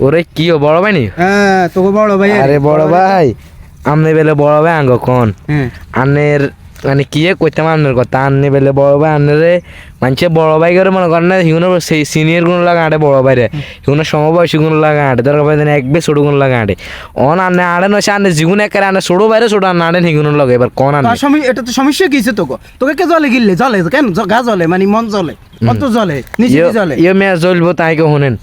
ওরে কি ও বড় ভাই নি? হ্যাঁ তোকে বড় ভাই। আরে বড় ভাই আমনে বেলে বড় ভাই আঙ্গ কোন? হ্যাঁ। আন্নের মানে কি কইতাম আন্নের কথা আন্নে বেলে বড় ভাই আন্নারে মানুষে বড় ভাই করে মনে করেন না হিগুনো সেই সিনিয়র গুণ লাগা আটে বড় ভাই রে হিগুনো সমবয়সী গুণ লাগা আটে দরকার পাই এক বে ছোট গুণ লাগা আটে। অন আনে আড়ে নয় আন্নে জীবন একেবারে আন্নে ছোট বাইরে ছোট আন্নে আড়ে হিগুনো লগে এবার কোন তার এটা তো সমস্যা কিছে তোকে? তোকে কে জলে গিললে? জলে কেন? গা জলে মানে মন জলে। কত জলে নিচে জলে? ইয়ে মেয়ে জ্বলবো তাই কে শুনেন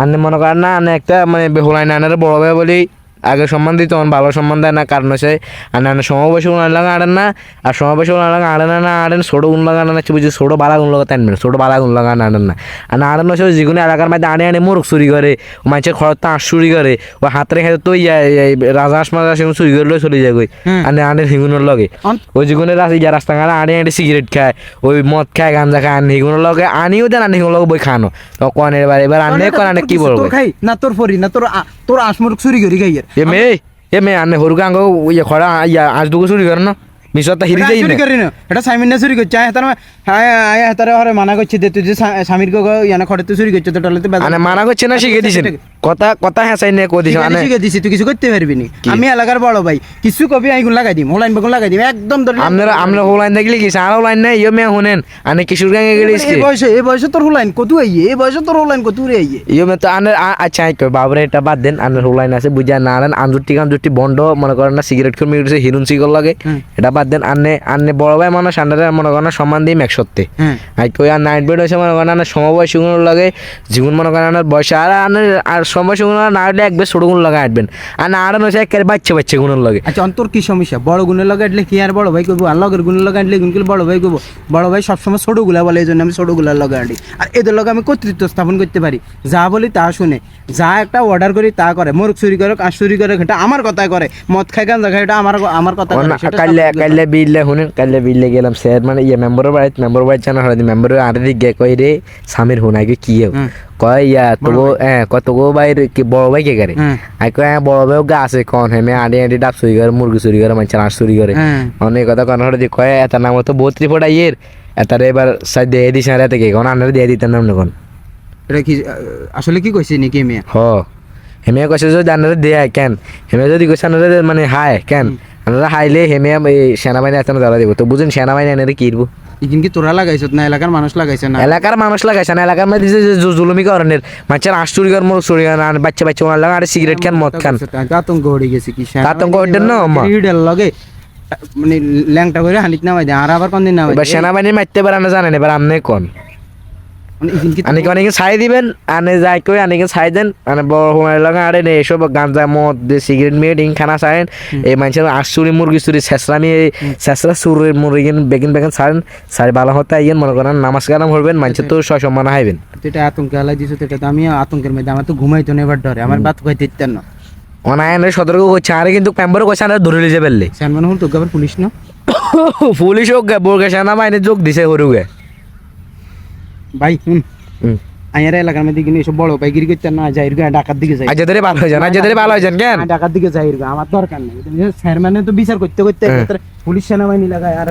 আনে মনে করেন না আনে একটা মানে বেহুলাই না আনারে বড় ভাই বলি আগে সম্মান দিত তখন ভালো সম্মান দেয় না কারণ হচ্ছে আর না সমাবেশে উনার লাগা আড়েন না আর সমাবেশে উনার লাগা আড়েন না আড়েন ছোট গুণ লাগা না বুঝি ছোট বালা গুণ লাগা তেনবেন ছোট বালা গুণ লাগা আড়েন না। আর আড়েন হচ্ছে যেগুলো এলাকার মধ্যে আড়ে আড়ে মোরগ চুরি করে মানুষের খরচ তো চুরি করে ও হাতের খেতে তো রাজা হাঁস মাছ আসে চুরি করে লয়ে চলে যায় হুম। আনে আনে হিগুনের লগে। ওই যেগুলো রাস্তা রাস্তাঘাটে আড়ে আড়ে সিগারেট খায় ওই মদ খায় গাঞ্জা খায় আনে হিগুনের লগে আনিও দেন আনে হিগুনের লগে বই খানো তো কন এবার এবার আনে কন আনে কি বলব? না তোর ফরি না তোর তোর আসমুরক চুরি করি গাইয়ের। এ মেয়ে এ মেয়ে, আনে হরুকে আঙ্গ ইয়ে খরা ইয়া আজ দুগো চুরি করে না? মিশরটা হিরি এটা চুরি না। করি না এটা সাইমিন না চুরি করছে। আয় হ্যাঁ আয় হরে মানা করছে দে তুই যে সা- স্বামীর গো ইয়ানা খড়ে তুই চুরি করছে তো টলে তো আনে মানা করছে না শিখে দিছেন কথা কথা হেসাই নে কই দিছেন আনে শিখে দিছি তুই কিছু করতে পারবি নি। আমি এলাকার বড় ভাই। কিছু কবি আইগুন লাগাই দিম হোলাইন বেগুন লাগাই দিম একদম ধরে আপনারা আপনারা হোলাইন দেখলি কি? হোলাইন নাই ইয়ে মে আনে কিশোর গাঙ্গে গেলে এই বয়সে এই বয়সে তোর হোলাইন কত আইয়ে? এই বয়সে তোর হোলাইন কত রে আইয়ে? ইয়ে মে তো আনে আচ্ছা আই কই বাবরে এটা বাদ দেন। আনের হোলাইন আছে বুঝা না আনেন। গাঞ্জুরটি বন্ধ মনে করেন না সিগারেট মিউটে হিরুন সিগল লাগে। এটা বাদ দেন বড় ভাই মানুষ আন্ডারে মনে করেন সম্মান দিই এক সত্যি আই কই আর নাইট বেড হয়েছে মনে করেন সমবয়সী গুণ লাগে জীবন মনে করেন বয়সে। আর আনের আর সমবয়সী গুণ না হলে একবার ছোট গুণ লাগা আটবেন আর না হচ্ছে বাচ্চা বাচ্চা গুণের লাগে। আচ্ছা অন্তর কি সমস্যা? বড় গুণের লগে আটলে কি আর বড় ভাই করব? আর লগের গুণের লগে আটলে গুণকে বড় ভাই করব? বড় ভাই সবসময় ছোটগুলা বলে এই জন্য আমি ছোটগুলার লগে আটি। আর এদের লগে আমি কর্তৃত্ব স্থাপন করতে পারি। যা বলি তা শুনে। যা একটা অর্ডার করি তা করে। মোরগ চুরি করে কাজ চুরি করে এটা আমার কথাই করে। মদ খাই গাঞ্জা খাই এটা আমার আমার কথা করতে বিললে শুনেন কাইলে বিললে গেলাম স্যার মানে ইয়ে মেম্বারের বাড়িতে মেম্বার বাড়ি জানা হয় মেম্বারের আরে দিক গে কই রে স্বামীর হুন আগে কি? হুম। কয় ইয়া তোগো হ্যাঁ কত গো বাইরে কি বড় ভাই কে করে আই কয় হ্যাঁ বড় ভাই গা আছে কোন হেমে আডে আডে ডাব চুরি করে মুরগি চুরি করে মানুষের হাঁস চুরি করে। অনেক কথা কোন হরে কয় এত নাম তো বহুত রিপোর্ট আইয়ের এতারে এবার সাই দিয়ে দিস না রে থেকে কোন আন্ডারে দিয়ে দিতেন না কোন এটা কি আসলে কি কইছে নাকি মেয়ে হ হেমে কৈছে যদি আন্ডারে দেয় কেন হেমে যদি কৈছে আন্ডারে মানে হায় কেন আন্ডারে হাইলে হেমে এই সেনাবাহিনী এত জ্বালা দিব। তো বুঝুন সেনাবাহিনী আনারে কি ইকিন কি তোরা লাগাইছ না এলাকার মানুষ লাগাইছে না? এলাকার মানুষ লাগাইছে না এলাকার মধ্যে যে জুলুমি করেন মানুষের আশ চুরি করে মোর চুরি আর বাচ্চা বাচ্চা ওনার লাগা আর সিগারেট খান মদ খান। আতঙ্ক হয়ে গেছে কি? আতঙ্ক হইতেন না, লগে মানে ল্যাংটা করে হানিত নামাই দেয় আর আবার কোন দিন নামাই। সেনাবাহিনী মারতে পারে না জানেন এবার আপনি কোন। আনিকে অনেকে ছাই দিবেন আনে যাই কই আনিকে ছাই দেন মানে বড় হোমার লাগা আরে নে এসব গাঞ্জা মদ সিগারেট মেডিং খানা ছাড়েন এই মানুষের আশ চুরি মুরগি চুরি শেষরামি শেষরা চুরি মুরগি বেগিন বেগিন ছাড়েন সারি ভালো হতে আইয়েন মনে করেন নামাজ কালাম হইবেন মানুষের তো সয় সম্মান হাইবেন। এটা আতঙ্কে হালাই দিছো এটা তো আমি আতঙ্কের মধ্যে আমার তো ঘুমাইতো না এবার ডরে আমার বাত খাইতে ইত্যান না। অনায়নের সতর্ক করছে আরে কিন্তু পেম্বর করছে আরে ধরে লিজে ফেললে স্যান মানে হল তো পুলিশ না? পুলিশ হোক বোরগে সেনাবাহিনী যোগ দিছে হরুগে ভাই হুম। আইয়ার এলাকার মধ্যে কিন্তু এসব বড় ভাই গিরি করতে না যাই ডাকার দিকে যাই। আজ ধরে ভালো হয়ে যান আজ ধরে ভালো হয়ে যান কেন? ঢাকার দিকে যাই আমার দরকার নেই। স্যার মানে তো বিচার করতে করতে হ্যাঁ। পুলিশ সেনাবাহিনী লাগায় আর